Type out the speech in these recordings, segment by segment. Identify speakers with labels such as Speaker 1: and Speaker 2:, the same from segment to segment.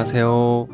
Speaker 1: 안녕하세요.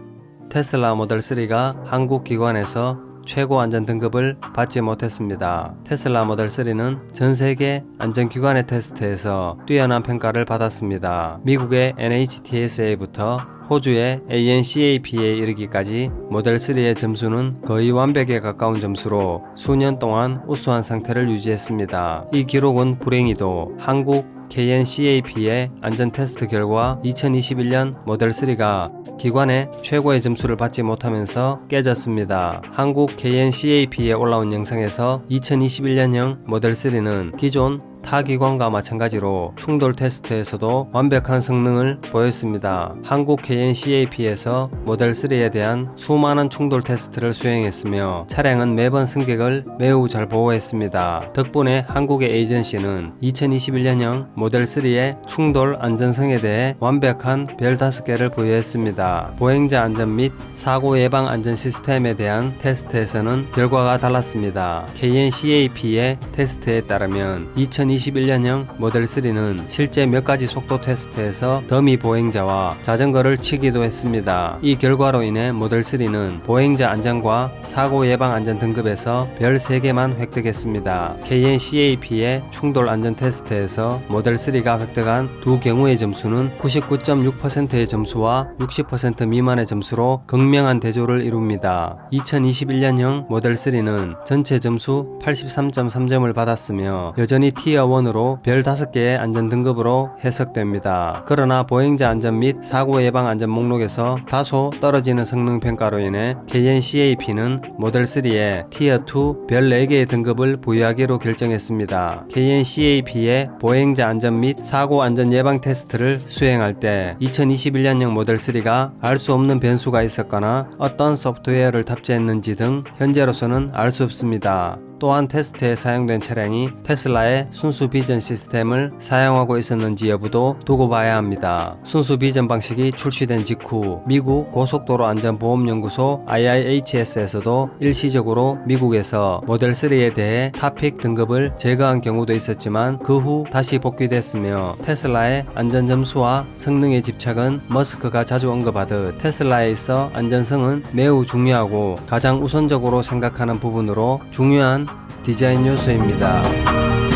Speaker 1: 테슬라 모델 3가 한국 기관에서 최고 안전 등급을 받지 못했습니다. 테슬라 모델 3는 전 세계 안전기관의 테스트에서 뛰어난 평가를 받았습니다. 미국의 NHTSA부터 호주의 ANCAP에 이르기까지 모델 3의 점수는 거의 완벽에 가까운 점수로 수년 동안 우수한 상태를 유지했습니다. 이 기록은 불행히도 한국 KNCAP의 안전 테스트 결과 2021년 모델 3가 기관의 최고의 점수를 받지 못하면서 깨졌습니다. 한국 KNCAP에 올라온 영상에서 2021년형 모델 3는 기존 타 기관과 마찬가지로 충돌 테스트에서도 완벽한 성능을 보였습니다. 한국 KNCAP에서 모델 3에 대한 수많은 충돌 테스트를 수행했으며 차량은 매번 승객을 매우 잘 보호했습니다. 덕분에 한국의 에이전시는 2021년형 모델 3의 충돌 안전성에 대해 완벽한 별 5개를 부여했습니다. 보행자 안전 및 사고 예방 안전 시스템에 대한 테스트에서는 결과가 달랐습니다. KNCAP의 테스트에 따르면 2021년형 모델 3는 실제 몇 가지 속도 테스트에서 더미 보행자와 자전거를 치기도 했습니다. 이 결과로 인해 모델 3는 보행자 안전과 사고 예방 안전 등급에서 별 3개만 획득했습니다. KNCAP의 충돌 안전 테스트에서 모델 3가 획득한 두 경우의 점수는 99.6%의 점수와 60% 미만의 점수로 극명한 대조를 이룹니다. 2021년형 모델 3는 전체 점수 83.3점을 받았으며 여전히 티어 1으로 별 5개의 안전 등급으로 해석됩니다. 그러나 보행자 안전 및 사고 예방 안전 목록에서 다소 떨어지는 성능 평가로 인해 KNCAP는 모델 3에 티어 2 별 4개의 등급을 부여하기로 결정했습니다. KNCAP의 보행자 안전 및 사고 안전 예방 테스트를 수행할 때 2021년형 모델 3가 알 수 없는 변수가 있었거나 어떤 소프트웨어를 탑재했는지 등 현재로서는 알 수 없습니다. 또한 테스트에 사용된 차량이 테슬라의 순수 비전 시스템을 사용하고 있었는지 여부도 두고 봐야 합니다. 순수 비전 방식이 출시된 직후 미국 고속도로 안전보험연구소 IIHS에서도 일시적으로 미국에서 모델 3에 대해 타픽 등급을 제거한 경우도 있었지만 그 후 다시 복귀됐으며 테슬라의 안전 점수와 성능의 집착은 머스크가 자주 언급하듯 테슬라에 있어 안전성은 매우 중요하고 가장 우선적으로 생각하는 부분으로 중요한 디자인 요소입니다.